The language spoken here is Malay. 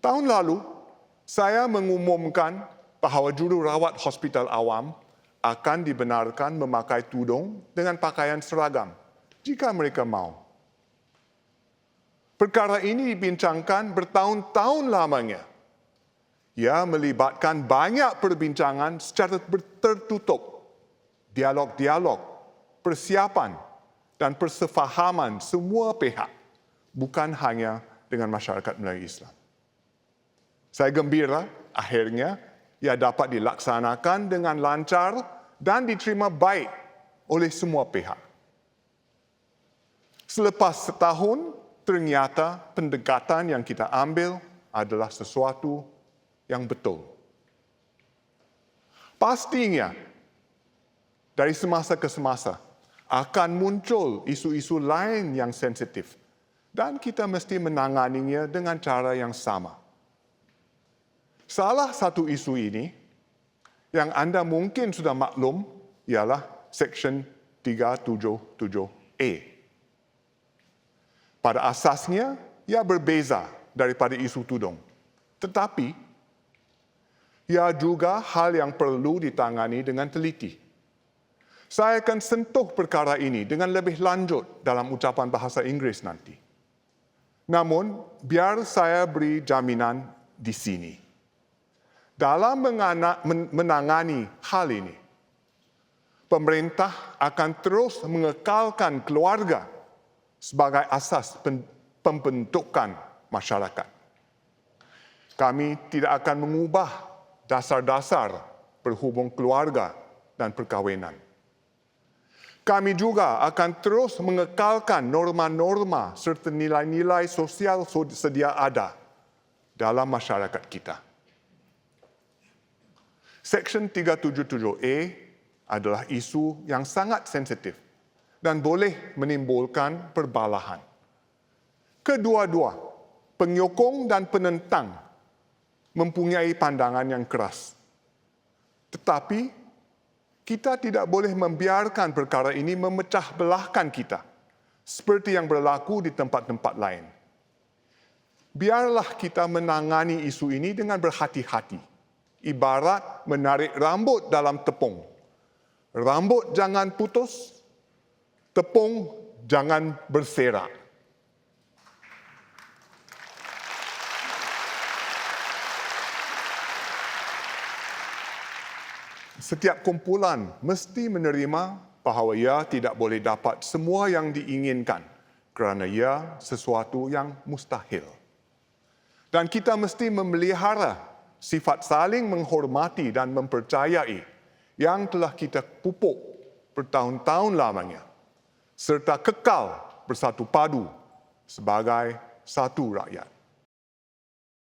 Tahun lalu, saya mengumumkan bahawa jururawat hospital awam akan dibenarkan memakai tudung dengan pakaian seragam jika mereka mahu. Perkara ini dibincangkan bertahun-tahun lamanya. Ia melibatkan banyak perbincangan secara tertutup, dialog-dialog, persiapan dan persefahaman semua pihak, bukan hanya dengan masyarakat Melayu Islam. Saya gembira akhirnya ia dapat dilaksanakan dengan lancar dan diterima baik oleh semua pihak. Selepas setahun, ternyata pendekatan yang kita ambil adalah sesuatu yang betul. Pastinya, dari semasa ke semasa, akan muncul isu-isu lain yang sensitif dan kita mesti menanganinya dengan cara yang sama. Salah satu isu ini yang anda mungkin sudah maklum ialah Seksyen 377A. Pada asasnya, ia berbeza daripada isu tudung. Tetapi, ia juga hal yang perlu ditangani dengan teliti. Saya akan sentuh perkara ini dengan lebih lanjut dalam ucapan bahasa Inggeris nanti. Namun, biar saya beri jaminan di sini. Dalam menangani hal ini, pemerintah akan terus mengekalkan keluarga sebagai asas pembentukan masyarakat. Kami tidak akan mengubah dasar-dasar berhubung keluarga dan perkahwinan. Kami juga akan terus mengekalkan norma-norma serta nilai-nilai sosial sedia ada dalam masyarakat kita. Seksyen 377A adalah isu yang sangat sensitif dan boleh menimbulkan perbalahan. Kedua-dua, penyokong dan penentang mempunyai pandangan yang keras. Tetapi kita tidak boleh membiarkan perkara ini memecah belahkan kita seperti yang berlaku di tempat-tempat lain. Biarlah kita menangani isu ini dengan berhati-hati ibarat menarik rambut dalam tepung. Rambut jangan putus, tepung jangan berserak. Setiap kumpulan mesti menerima bahawa ia tidak boleh dapat semua yang diinginkan kerana ia sesuatu yang mustahil. Dan kita mesti memelihara sifat saling menghormati dan mempercayai yang telah kita pupuk bertahun-tahun lamanya serta kekal bersatu padu sebagai satu rakyat.